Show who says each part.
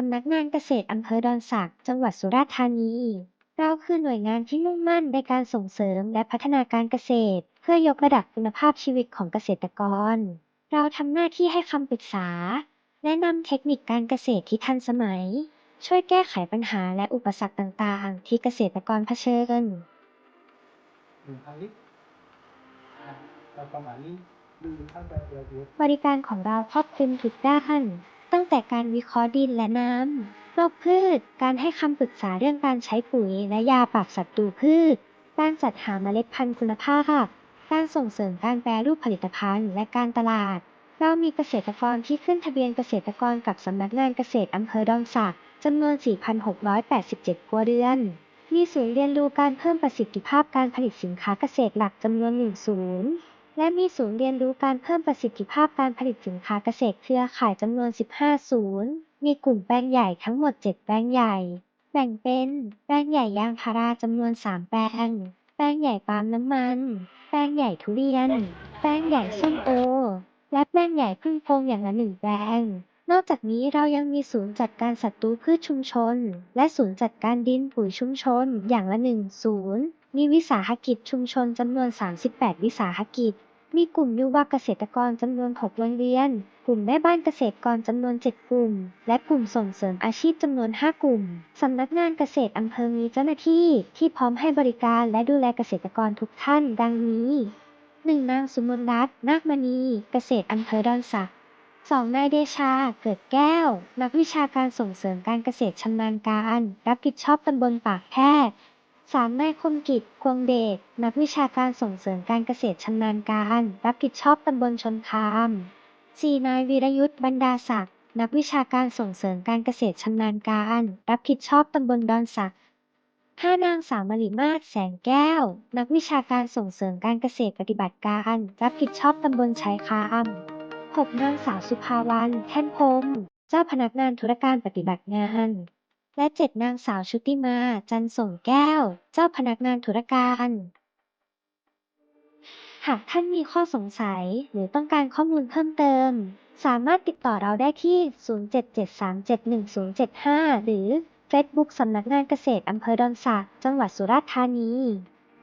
Speaker 1: สำนักงานเกษตรอำเภอดอนสัก จังหวัดสุราษฎร์ธานี เราคือหน่วยงานที่มุ่งมั่นในการส่งเสริมและพัฒนาการเกษตร เพื่อยกระดับคุณภาพชีวิตของเกษตรกร เราทำหน้าที่ให้คำปรึกษาแนะนำเทคนิคการเกษตรที่ทันสมัย ช่วยแก้ไขปัญหาและอุปสรรคต่างๆ ที่เกษตรกรเผชิญ
Speaker 2: หนึ่งพันลิตรอ่าเราประมาณนี้ดูขั้นตอนเดียวเดียว
Speaker 1: บริการของเราครอบคลุมทุกด้าน ตั้งแต่การวิเคราะห์ดินและน้ำ โรคพืช การให้คำปรึกษาเรื่องการใช้ปุ๋ยและยาปราบศัตรูพืช การจัดหาเมล็ดพันธุ์คุณภาพ การส่งเสริมการแปรรูปผลิตภัณฑ์และการตลาด เรามีเกษตรกรที่ขึ้นทะเบียนเกษตรกรกับสำนักงานเกษตรอำเภอดอนสักจำนวน 4,687 ครัวเรือน มีศูนย์เรียนรู้การเพิ่มประสิทธิภาพการผลิตสินค้าเกษตรหลักจำนวนหนึ่งศูนย์ และมีศูนย์เรียนรู้การเพิ่มประสิทธิภาพการผลิตสินค้าเกษตรเครือข่ายจำนวน 15 ศูนย์ มีกลุ่มแปลงใหญ่ทั้งหมด 7 แปลงใหญ่ แบ่งเป็นแปลงใหญ่ยางพาราจำนวน 3 แปลง แปลงใหญ่ปาล์มน้ำมัน แปลงใหญ่ทุเรียน แปลงใหญ่ส้มโอ และแปลงใหญ่พึ่งพงอย่างละหนึ่งแปลง นอกจากนี้เรายังมีศูนย์จัดการศัตรูพืชชุมชน และศูนย์จัดการดินปุ๋ยชุมชนอย่างละหนึ่งศูนย์มีวิสาหกิจชุมชนจำนวน 38 วิสาหกิจ มีกลุ่มยุวเกษตรกรจำนวน 6 โรงเรียน กลุ่มแม่บ้านเกษตรกรจำนวน 7 กลุ่ม และกลุ่มส่งเสริมอาชีพจำนวน 5 กลุ่ม สำนักงานเกษตรอำเภอมีเจ้าหน้าที่ที่พร้อมให้บริการและดูแลเกษตรกรทุกท่าน ดังนี้ 1. นางสุมนรัตน์นาคมณี เกษตรอำเภอดอนสัก 2. นายเดชา เกิดแก้ว นักวิชาการส่งเสริมการเกษตรชำนาญการ รับผิดชอบตำบลปากแพร 3. นายคมกิจ พวงเดช นักวิชาการส่งเสริมการเกษตรชำนาญการ รับผิดชอบตำบลชนคาม 4. นายวีรยุทธ์บรรดาศักดิ์ นักวิชาการส่งเสริมการเกษตรชำนาญการ รับผิดชอบตำบลดอนสักดิ์ 5. นางสาวมริมาศแสงแก้ว นักวิชาการส่งเสริมการเกษตรปฏิบัติการ รับผิดชอบตำบลชายคาม 6. นางสาวสุภาวรรณแท่นพรมเจ้าพนักงานธุรการปฏิบัติงาน และ 7. นางสาวชุติมา จันส่งแก้ว เจ้าพนักงานธุรการ หากท่านมีข้อสงสัยหรือต้องการข้อมูลเพิ่มเติม สามารถติดต่อเราได้ที่ 0773711075 หรือ Facebook สำนักงานเกษตรอำเภอดอนสัก จังหวัดสุราษฎร์ธานี